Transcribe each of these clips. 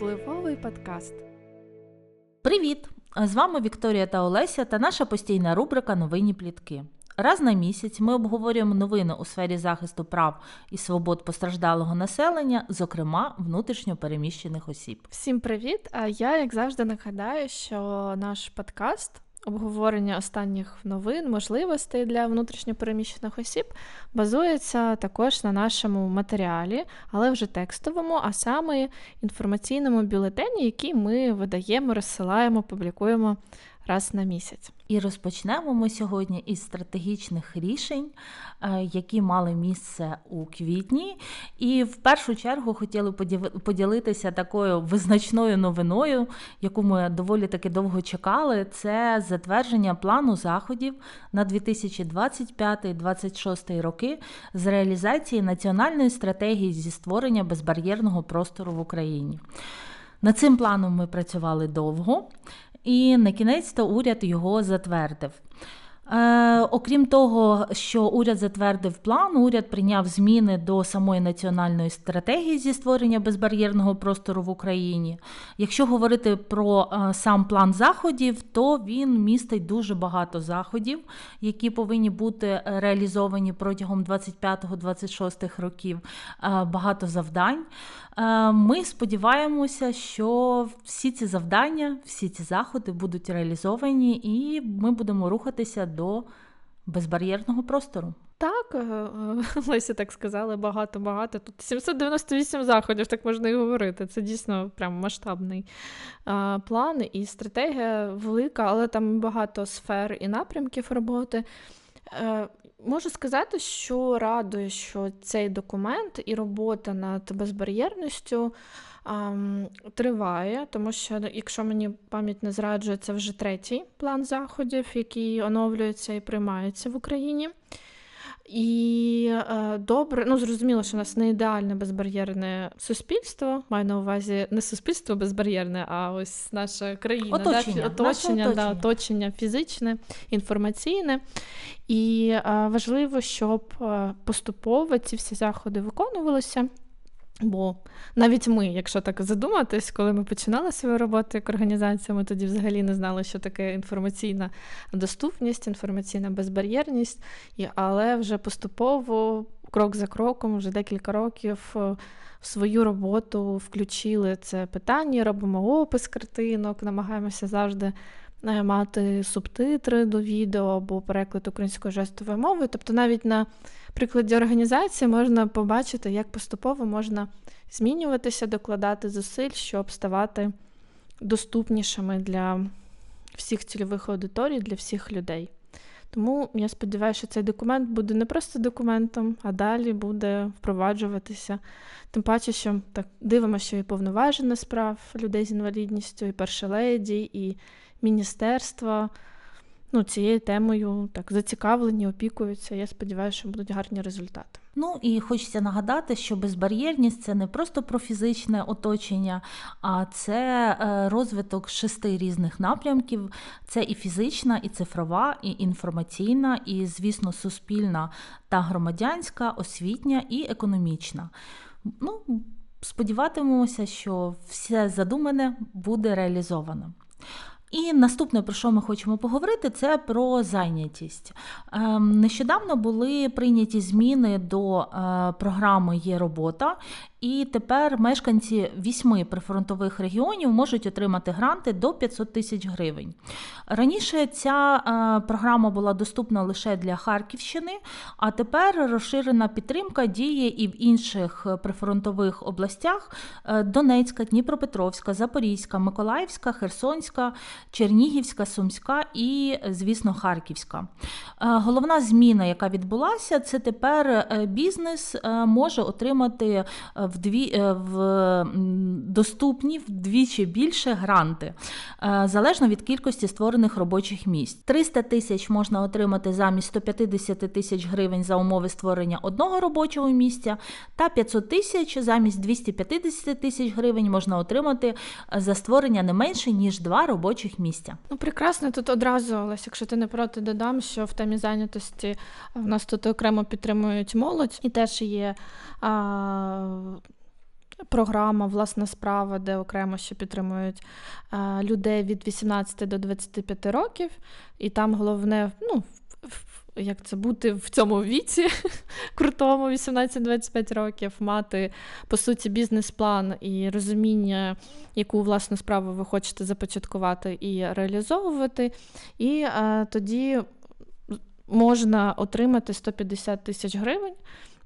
Впливовий подкаст. Привіт! З вами Вікторія та Олеся та наша постійна рубрика Новинні плітки. Раз на місяць ми обговорюємо новини у сфері захисту прав і свобод постраждалого населення, зокрема внутрішньо переміщених осіб. Всім привіт! А я, як завжди, нагадаю, що наш подкаст обговорення останніх новин, можливостей для внутрішньопереміщених осіб базується також на нашому матеріалі, але вже текстовому, а саме інформаційному бюлетені, який ми видаємо, розсилаємо, публікуємо раз на місяць. І розпочнемо ми сьогодні із стратегічних рішень, е, які мали місце у квітні. І в першу чергу хотіли поділитися такою визначною новиною, яку ми доволі таки довго чекали. Це затвердження плану заходів на 2025-2026 роки з реалізації національної стратегії зі створення безбар'єрного простору в Україні. Над цим планом ми працювали довго. І на кінець то уряд його затвердив. Е, Окрім того, що уряд затвердив план, уряд прийняв зміни до самої національної стратегії зі створення безбар'єрного простору в Україні. Якщо говорити про е, сам план заходів, то він містить дуже багато заходів, які повинні бути реалізовані протягом 25-26 років, е, багато завдань. Ми сподіваємося, що всі ці завдання, всі ці заходи будуть реалізовані, і ми будемо рухатися до безбар'єрного простору. Так, е, е, Леся так сказали, багато-багато. Тут 798 заходів, так можна і говорити. Це дійсно прям масштабний план і стратегія велика, але там багато сфер і напрямків роботи. Можу сказати, що радує, що цей документ і робота над безбар'єрністю триває, тому що, якщо мені пам'ять не зраджує, це вже третій план заходів, який оновлюється і приймається в Україні. І е, добре, ну зрозуміло, що у нас не ідеальне безбар'єрне суспільство. Маю на увазі не суспільство безбар'єрне, а ось наша країна, оточення, да, оточення, оточення. Да, оточення фізичне, інформаційне. І е, важливо, щоб е, поступово ці всі заходи виконувалися. Бо навіть ми, якщо так задуматись, коли ми починали свою роботу як організація, ми тоді взагалі не знали, що таке інформаційна доступність, інформаційна безбар'єрність, але вже поступово, крок за кроком, вже декілька років е, в свою роботу включили це питання, робимо опис картинок, намагаємося завжди. Е, мати субтитри до відео або переклад українською жестовою мовою. Тобто навіть на прикладі організації можна побачити, як поступово можна змінюватися, докладати зусиль, щоб ставати доступнішими для всіх цільових аудиторій, для всіх людей. Тому я сподіваюся, що цей документ буде не просто документом, а далі буде впроваджуватися. Тим паче, що так дивимося, що і повноважена справ людей з інвалідністю, і перша леді, і міністерства ну, цією темою так зацікавлені, опікуються. Я сподіваюся, що будуть гарні результати. Ну і хочеться нагадати, що безбар'єрність це не просто про фізичне оточення, а це е, розвиток шести різних напрямків: це і фізична, і цифрова, і інформаційна, і, звісно, суспільна та громадянська, освітня і економічна. Ну, Сподіватимемося, що все задумане буде реалізовано. І наступне, про що ми хочемо поговорити, це про зайнятість. Ем, нещодавно були прийняті зміни до е, програми Є робота, і тепер мешканці вісьми прифронтових регіонів можуть отримати гранти до 500 тисяч гривень. Раніше ця е, програма була доступна лише для Харківщини, а тепер розширена підтримка діє і в інших прифронтових областях: е, Донецька, Дніпропетровська, Запорізька, Миколаївська, Херсонська, Чернігівська, Сумська і, звісно, Харківська. Е, головна зміна, яка відбулася, це тепер бізнес може отримати вдві, е, в доступні вдвічі більше гранти, е, залежно від кількості створених робочих місць. 300 тисяч можна отримати замість 150 тисяч гривень за умови створення одного робочого місця, та 500 тисяч замість 250 тисяч гривень можна отримати е, за створення не менше ніж два робочих місця. Ну прекрасно тут одразу, Олесь, якщо ти не проти додам, що в темі зайнятості в нас тут окремо підтримують молодь і теж є а, програма Власна справа, де окремо ще підтримують е, людей від 18 до 25 років, і там головне, ну, як це бути в цьому віці, крутому, 18-25 років, мати по суті бізнес-план і розуміння, яку власну справу ви хочете започаткувати і реалізовувати. І а, тоді можна отримати 150 тисяч гривень,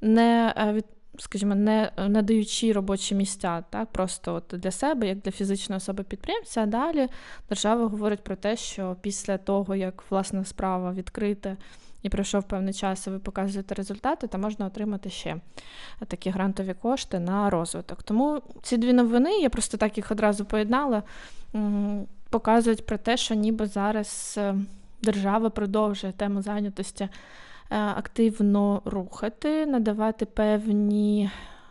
не від. Скажімо, не надаючи робочі місця, так просто от для себе, як для фізичної особи підприємця. А далі держава говорить про те, що після того, як власна справа відкрита і пройшов певний час, і ви показуєте результати, то можна отримати ще такі грантові кошти на розвиток. Тому ці дві новини, я просто так їх одразу поєднала, показують про те, що ніби зараз е, держава продовжує тему зайнятості активно рухати, надавати певні.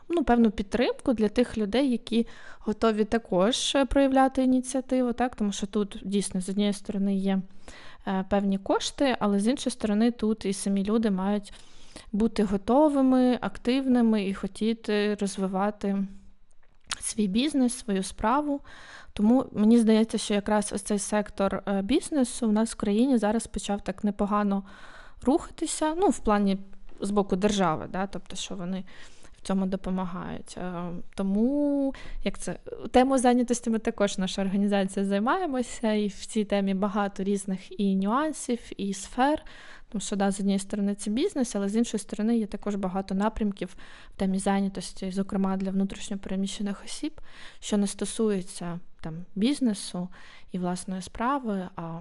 Ну, певну підтримку для тих людей, які готові також проявляти ініціативу, так тому що тут дійсно з однієї сторони є Е, певні кошти, але з іншої сторони, тут і самі люди мають бути готовими, активними і хотіти розвивати свій бізнес, свою справу. Тому мені здається, що якраз ось цей сектор е, бізнесу в нас в країні зараз почав так непогано рухатися, ну, в плані з боку держави, да, тобто, що вони в цьому допомагають. Е, тому як це тему зайнятості ми також наша організація займаємося, і в цій темі багато різних і нюансів, і сфер. Тому що да, з однієї сторони це бізнес, але з іншої сторони є також багато напрямків в темі зайнятості, зокрема для внутрішньопереміщених осіб, що не стосується там бізнесу і власної справи, а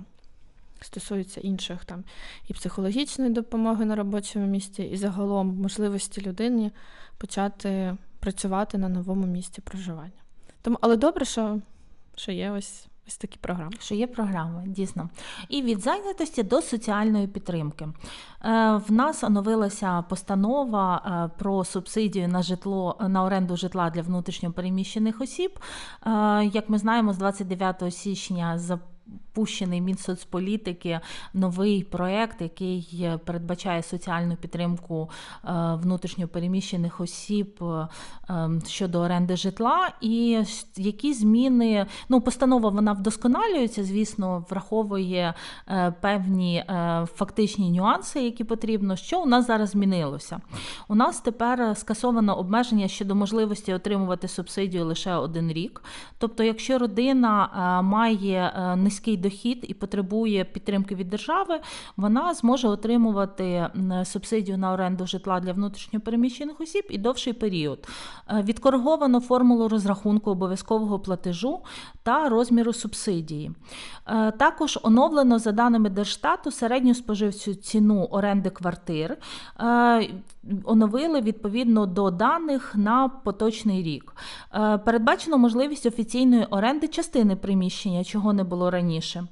стосується інших там і психологічної допомоги на робочому місці, і загалом можливості людині почати працювати на новому місці проживання. Тому, але добре, що, що є ось. Ось такі програми. Що є програми, дійсно. І від зайнятості до соціальної підтримки. Е, в нас оновилася постанова е, про субсидію на житло на оренду житла для внутрішньопереміщених осіб. Е, як ми знаємо, з 29 січня Пущений Мінсоцполітики новий проект, який передбачає соціальну підтримку е, внутрішньопереміщених осіб е, ем, щодо оренди житла, і які зміни ну постанова вона вдосконалюється, звісно, враховує е, певні фактичні нюанси, які потрібно. Що у нас зараз змінилося? У нас тепер скасовано обмеження щодо можливості отримувати субсидію лише один рік. Тобто, якщо родина має низький дохід і потребує підтримки від держави, вона зможе отримувати субсидію на оренду житла для внутрішньопереміщених осіб і довший період. Е, відкориговано формулу розрахунку обов'язкового платежу та розміру субсидії. Е, також оновлено за даними Держстату середню споживчу ціну оренди квартир. Е, оновили відповідно до даних на поточний рік. Передбачено можливість офіційної оренди частини приміщення, чого не було раніше.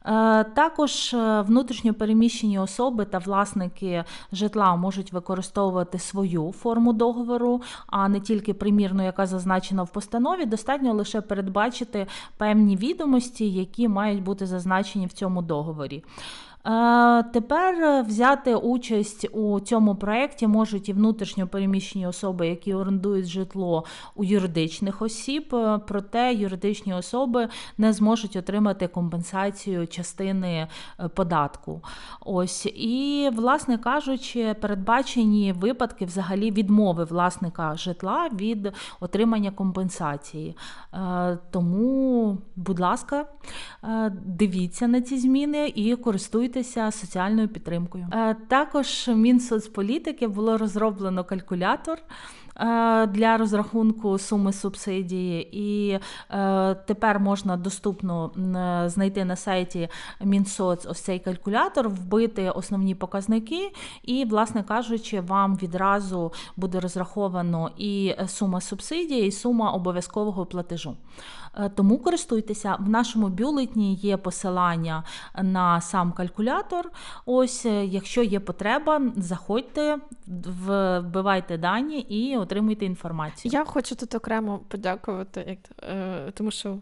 Е, також е, внутрішньо переміщені особи та власники житла можуть використовувати свою форму договору, а не тільки примірну, яка зазначена в постанові. Достатньо лише передбачити певні відомості, які мають бути зазначені в цьому договорі. Е, тепер взяти участь у цьому проєкті можуть і внутрішньо переміщені особи, які орендують житло у юридичних осіб, е, проте юридичні особи не зможуть отримати компенсацію частини е, податку. Ось і, власне кажучи, передбачені випадки взагалі відмови власника житла від отримання компенсації. Тому, будь ласка, дивіться на ці зміни і користуйтесь користуйтеся соціальною підтримкою. Е, також Мінсоцполітики було розроблено калькулятор. Е, для розрахунку суми субсидії, і е, тепер можна доступно знайти на сайті Мінсоц ось цей калькулятор, вбити основні показники, і, власне кажучи, вам відразу буде розраховано і сума субсидії, і сума обов'язкового платежу. Е, тому користуйтеся. В нашому бюлетні є посилання на сам калькулятор. Ось, е, якщо є потреба, заходьте, вбивайте дані і отримуйте інформацію. Я хочу тут окремо подякувати, як, е, тому що.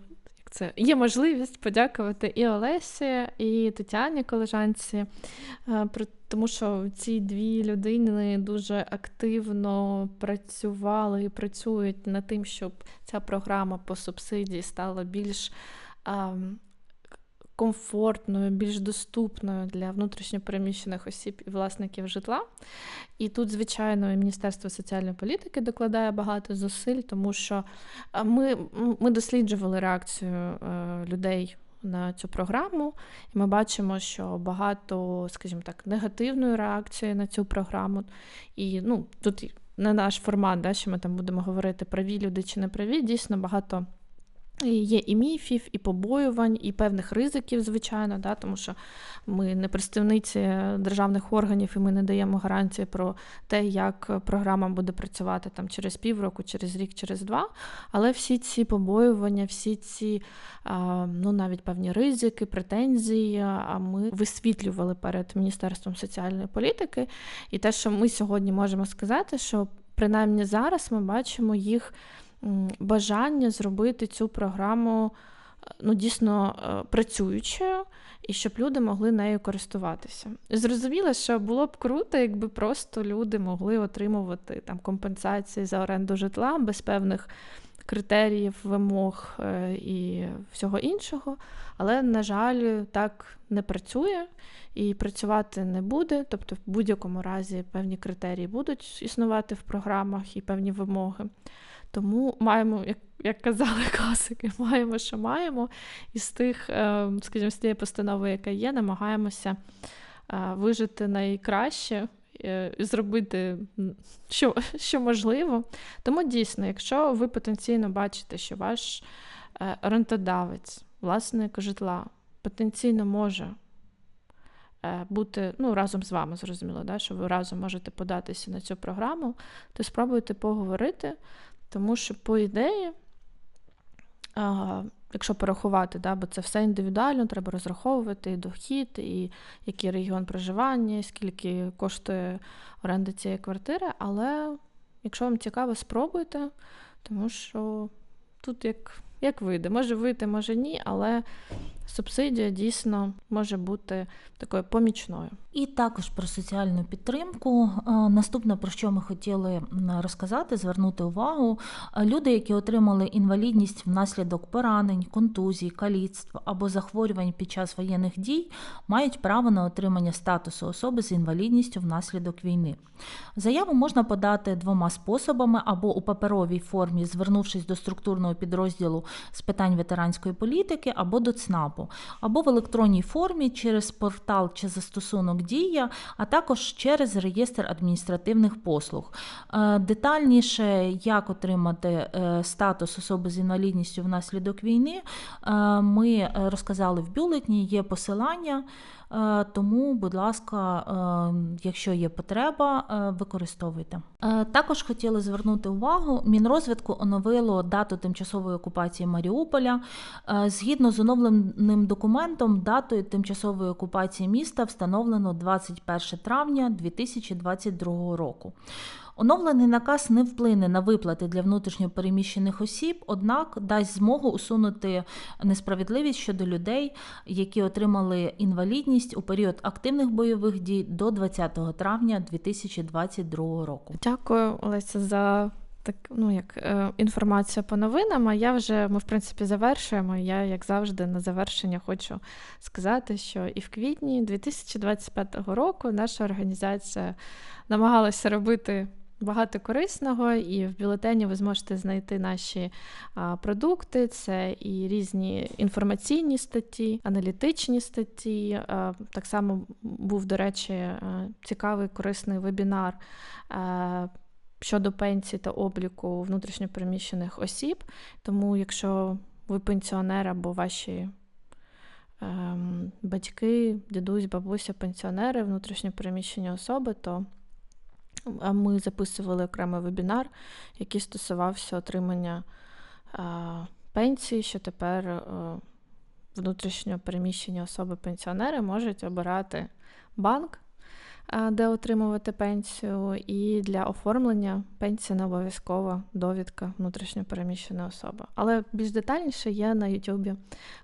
Це є можливість подякувати і Олесі, і Тетяні колежанці тому що ці дві людини дуже активно працювали і працюють над тим, щоб ця програма по субсидії стала більш а, комфортною, більш доступною для внутрішньопереміщених осіб і власників житла. І тут, звичайно, і Міністерство соціальної політики докладає багато зусиль, тому що ми, ми досліджували реакцію е, людей на цю програму, і ми бачимо, що багато, скажімо так, негативної реакції на цю програму. І ну, тут не наш формат, да, що ми там будемо говорити праві люди чи не праві, дійсно багато. Є і міфів, і побоювань, і певних ризиків, звичайно, да, тому що ми не представниці державних органів, і ми не даємо гарантії про те, як програма буде працювати там через півроку, через рік, через два. Але всі ці побоювання, всі ці ну, навіть певні ризики, претензії, ми висвітлювали перед Міністерством соціальної політики. І те, що ми сьогодні можемо сказати, що принаймні зараз ми бачимо їх бажання зробити цю програму ну, дійсно е, працюючою, і щоб люди могли нею користуватися. Зрозуміло, що було б круто, якби просто люди могли отримувати там компенсації за оренду житла без певних критеріїв, вимог е, і всього іншого. Але, на жаль, так не працює і працювати не буде. Тобто, в будь-якому разі певні критерії будуть існувати в програмах і певні вимоги. Тому маємо, як як казали класики, маємо, що маємо, і з тих, е, скажімо, з тієї постанови, яка є, намагаємося е, вижити найкраще е, і зробити, що, що можливо. Тому дійсно, якщо ви потенційно бачите, що ваш орендодавець, власник житла, потенційно може. Бути ну, разом з вами, зрозуміло, да, що ви разом можете податися на цю програму, то спробуйте поговорити, тому що, по ідеї, а, якщо порахувати, да, бо це все індивідуально, треба розраховувати і дохід, і який регіон проживання, скільки коштує оренда цієї квартири. Але якщо вам цікаво, спробуйте, тому що тут як як вийде. Може вийти, може ні, але субсидія дійсно може бути такою помічною. І також про соціальну підтримку. Е, наступне, про що ми хотіли розказати, звернути увагу. Е, люди, які отримали інвалідність внаслідок поранень, контузій, каліцтв або захворювань під час воєнних дій, мають право на отримання статусу особи з інвалідністю внаслідок війни. Заяву можна подати двома способами: або у паперовій формі, звернувшись до структурного підрозділу з питань ветеранської політики, або до ЦНАПу, або в електронній формі через портал чи застосунок Дія, а також через реєстр адміністративних послуг. Е, детальніше, як отримати е, статус особи з інвалідністю внаслідок війни, е, ми розказали в бюлетні, є посилання. Е, тому, будь ласка, е, якщо є потреба, е, використовуйте. Також хотіли звернути увагу: Мінрозвитку оновило дату тимчасової окупації Маріуполя. Згідно з оновленим документом, датою тимчасової окупації міста встановлено 21 травня 2022 року. Оновлений наказ не вплине на виплати для внутрішньопереміщених осіб, однак дасть змогу усунути несправедливість щодо людей, які отримали інвалідність у період активних бойових дій до 20 травня 2022 року. Дякую, Олеся, за так, ну як е, інформація по новинам. А я вже ми в принципі завершуємо. Я, як завжди, на завершення хочу сказати, що і в квітні 2025 року наша організація намагалася робити багато корисного, і в бюлетені ви зможете знайти наші продукти. Це і різні інформаційні статті, аналітичні статті. Так само був, до речі, цікавий корисний вебінар. Щодо пенсії та обліку внутрішньопереміщених осіб, тому якщо ви пенсіонер або ваші ем, батьки, дідусь, бабуся, пенсіонери, внутрішньопереміщені особи, то ми записували окремий вебінар, який стосувався отримання пенсії, що тепер внутрішньо переміщені особи-пенсіонери можуть обирати банк, де отримувати пенсію, і для оформлення пенсії не обов'язкова довідка внутрішньо переміщеної особи. Але більш детальніше є на YouTube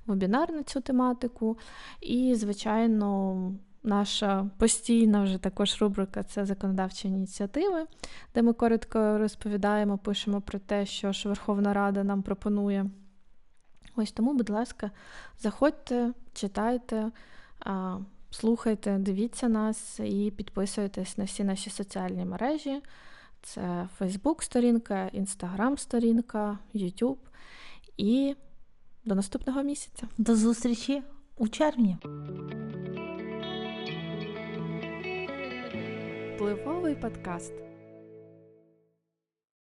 вебінар на цю тематику. І, звичайно, наша постійна вже також рубрика це законодавчі ініціативи, де ми коротко розповідаємо, пишемо про те, що ж Верховна Рада нам пропонує. Ось тому, будь ласка, заходьте, читайте, слухайте, дивіться нас і підписуйтесь на всі наші соціальні мережі. Це Facebook сторінка, Instagram сторінка, YouTube. І до наступного місяця. До зустрічі у червні. Впливовий подкаст.